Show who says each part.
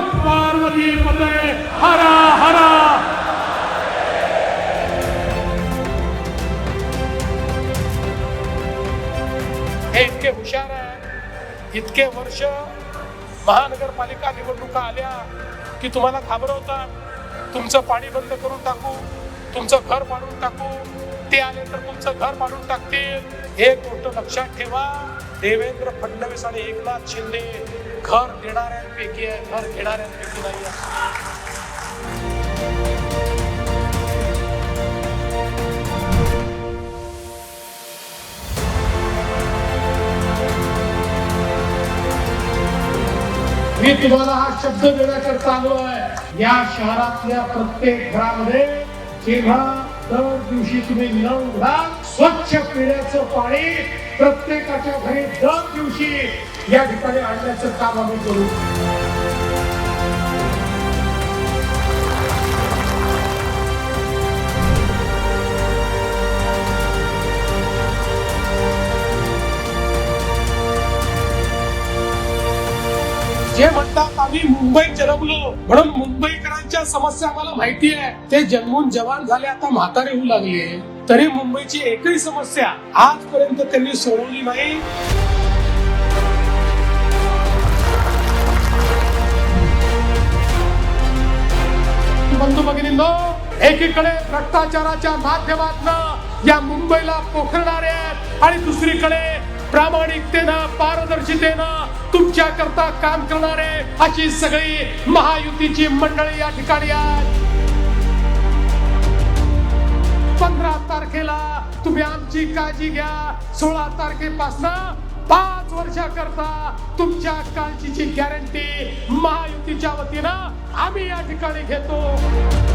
Speaker 1: पार्वती पते. हरा हरा. हे इतके हुशार आहे. इतके वर्ष महानगरपालिका निवडणुका आल्या की तुम्हाला घाबरवतात. तुमचं पाणी बंद करून टाकू तुमचं घर पाडून टाकू. ते आले तर तुमचं घर पाडून टाकतील. एक गोष्ट लक्षात ठेवा. देवेंद्र फडणवीस आणि एकनाथ शिंदे घर देणाऱ्यांपैकी आहे घर घेणाऱ्यांपैकी नाही आहे. मी तुम्हाला हा शब्द देण्याकरता आलो आहे. या शहरातल्या प्रत्येक घरामध्ये जेव्हा दर दिवशी तुम्ही नऊ उघडा स्वच्छ पिण्याचं पाणी प्रत्येकाच्या घरी दर दिवशी या ठिकाणी आणण्याचं काम आम्ही करू. जे म्हणतात आम्ही मुंबईत जन्मलो. म्हणून मुंबईकरांच्या समस्या आम्हाला माहिती आहे. ते जन्मून जवान झाले आता म्हातारे होऊ लागले तरी मुंबईची एकही समस्या आजपर्यंत त्यांनी सोडवली नाही. बंधू भगिनींनो एकीकडे भ्रष्टाचाराच्या माध्यमातून या मुंबईला पोखरणारे आहेत आणि दुसरीकडे प्रामाणिकतेनं पारदर्शितेनं तुमच्या करता काम करणारे अशी सगळी महायुतीची मंडळी या ठिकाणी आहेत. तारखेला तुम्ही आमची काळजी घ्या. सोळा तारखेपासून पाच वर्षाकरता तुमच्या काळजीची गॅरंटी महायुतीच्या वतीनं आम्ही या ठिकाणी घेतो.